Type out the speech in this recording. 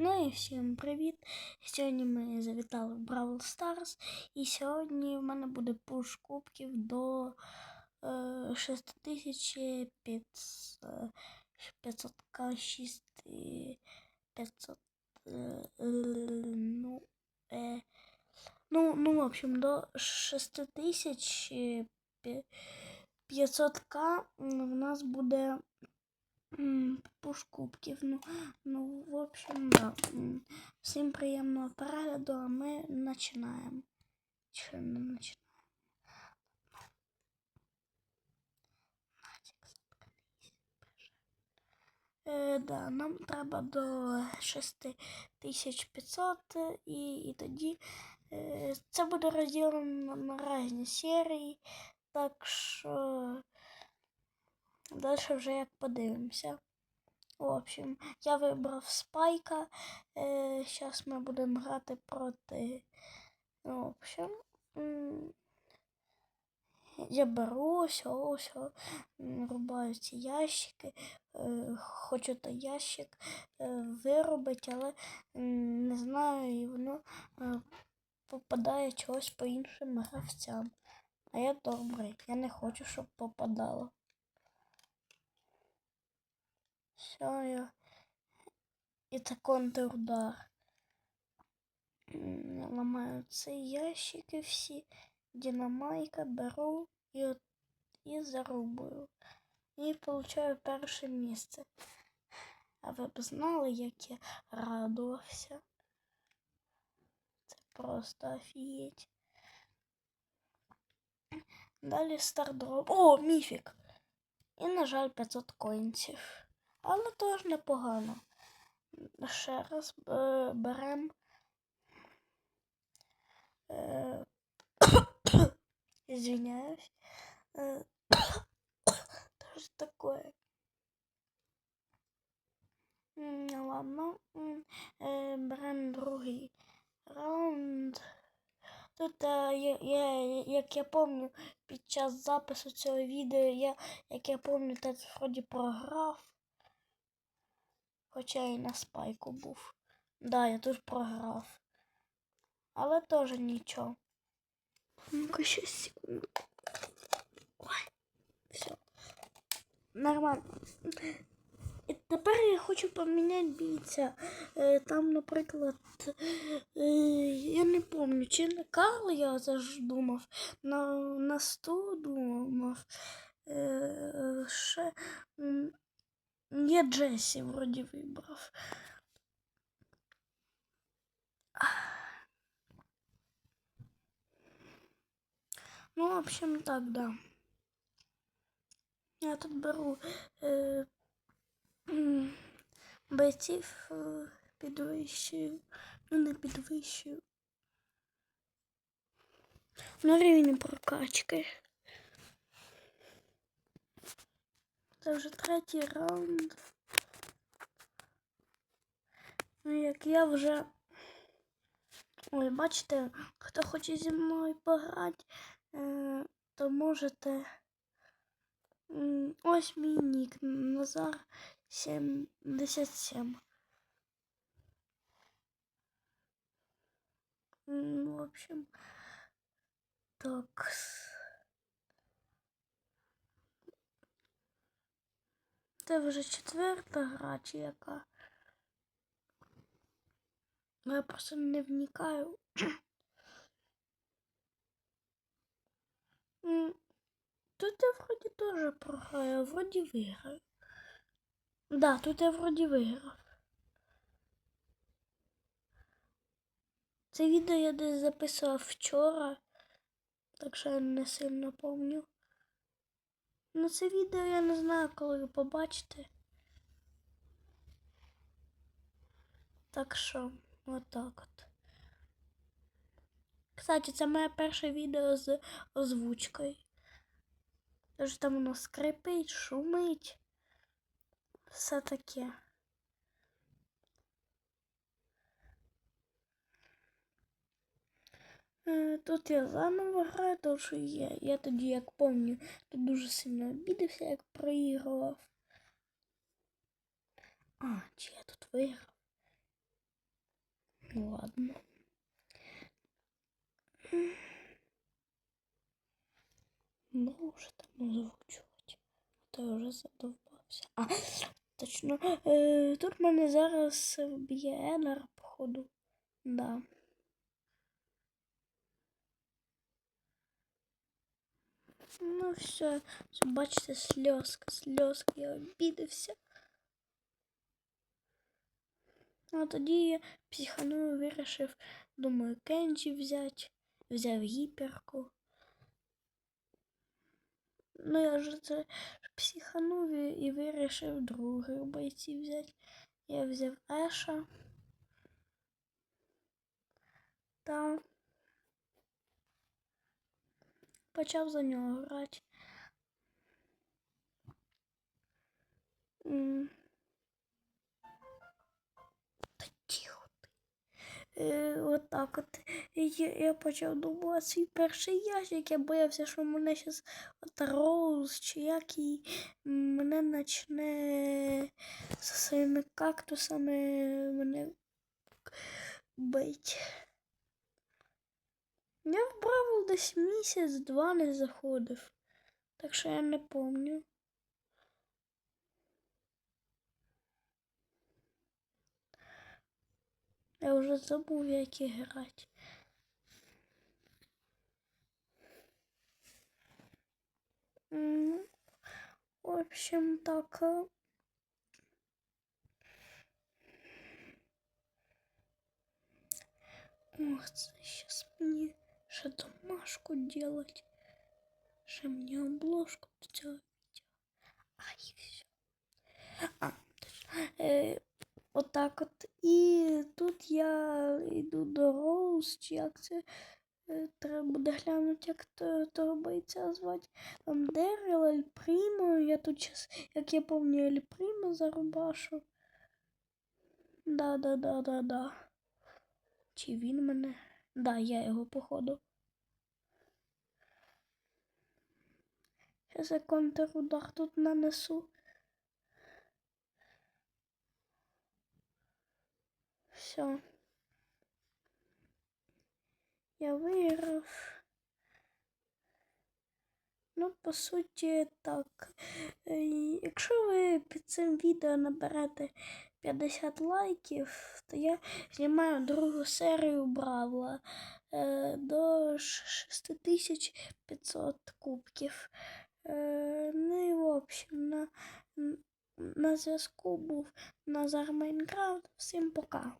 Ну і всім привіт! Сьогодні ми завітали в Бравл Старс, і сьогодні в мене буде пуш кубків до е, 6500 к 6500 е, ну, е, ну, ну, в общем, до 6500 к в нас буде Пуш кубків. Ну, ну, в общем, да. Всім приємного перегляду, а ми починаємо. Чи не починаємо? Е, да, нам треба до 6500 і, і тоді е, це буде розділено на різні серії. Так що Далі вже як подивимося. В общем, я вибрав спайка. Зараз ми будемо грати проти. Ну, в общем, я беру ось, ось, рубаю ці ящики. Е, Хочу той ящик е, виробити, але не знаю, і воно е, попадає чогось по іншим гравцям. А я добрий, я не хочу, щоб попадало. Все. І це контрудар. Ламаю ящики всі, динамайка беру і, от, і зарубую. І получаю перше місце. А ви б знали, як я радувався? Це просто офігеть. Далі стардроп. О, міфік! І, на жаль, 500 коінців. Але теж непогано. Ще раз е, беремо. Е, Извиняюсь. Е, такое? Ладно. Е, Беремо другий раунд. Тут, е, я, я, як я пам'ятаю, під час запису цього відео, я, як я пам'ятаю, вроді програв. Хоча і на спайку був. Да, я тут програв. Але теж нічого. Ну-ка, ще секунду. Ой, все. Нормально. І тепер я хочу поміняти бійця. Е, Там, наприклад, е, я не пам'ятаю, чи не Карл я завжди думав, на, на 100 думав. Е, Ще я Джесі вроді вибрав. Ну, в общем, так, да. Я тут беру е, м, бойців е, підвищую, ну не підвищую. На рівні прокачки. Це вже третій раунд. Ну, як я вже. Ой, бачите, хто хоче зі мною пограти, е, то можете. Ось мій нік Назар 77. М, В общем, так. Це вже четверта гра, чи яка. Ну, Я просто не вникаю. Тут я вроді теж програю, вроді виграю. Да, тут я вроді виграв. Це відео я десь записував вчора, так що я не сильно пам'ятаю. Ну це відео я не знаю, коли ви побачите. Так що, отак от. Кстати, це моє перше відео з озвучкою. Тож там воно скрипить, шумить. Все таке. Тут я заново граю, тому що я, я тоді, як пам'ятаю, тут дуже сильно обідався, як проігрував. А, чи я тут виграв? Ладно. Ну, вже там озвучувати. А то я вже задовбався. А, точно. Е, тут мене зараз б'є Енер, походу. Да. Ну все, бачите, сльозка, сльозка, я обідався. А тоді я психанув, вирішив, думаю, Кенджі взяти, взяв гіперку. Ну, я вже це психанув і вирішив других бойців взяти. Я взяв Еша. Та почав за нього грати. Та тихо ти. Е, от так от. Я, я почав думати свій перший ящик. Я боявся, що мене зараз Роуз чи як і мене почне зі своїми кактусами мене бить. Я десь місяць-два не заходив, так що я не пам'ятаю. Я вже забув, як грати. М, В общем, так. е, Ох, це сейчас мені ще домашку делать. Ще мені обложку відео. А, і все. А, точно. Е, отак от. І тут я йду до Роуз, чи як це треба буде глянути, як то- того бойця звати. Там Дерел, Ель Прімо. Я тут зараз, як я пам'ятаю, Ель Прімо зарубашу. Да, да, да, да, да. Чи він мене? Да, я його походу. Зараз я контрудар тут нанесу. Все. Я виграв. Ну, по суті, так. Е, Якщо ви під цим відео наберете 50 лайків, то я знімаю другу серію Бравла е, до 6500 кубків. Е, ну і в общем, на, на зв'язку був Назар Майнкрафт. Всім пока.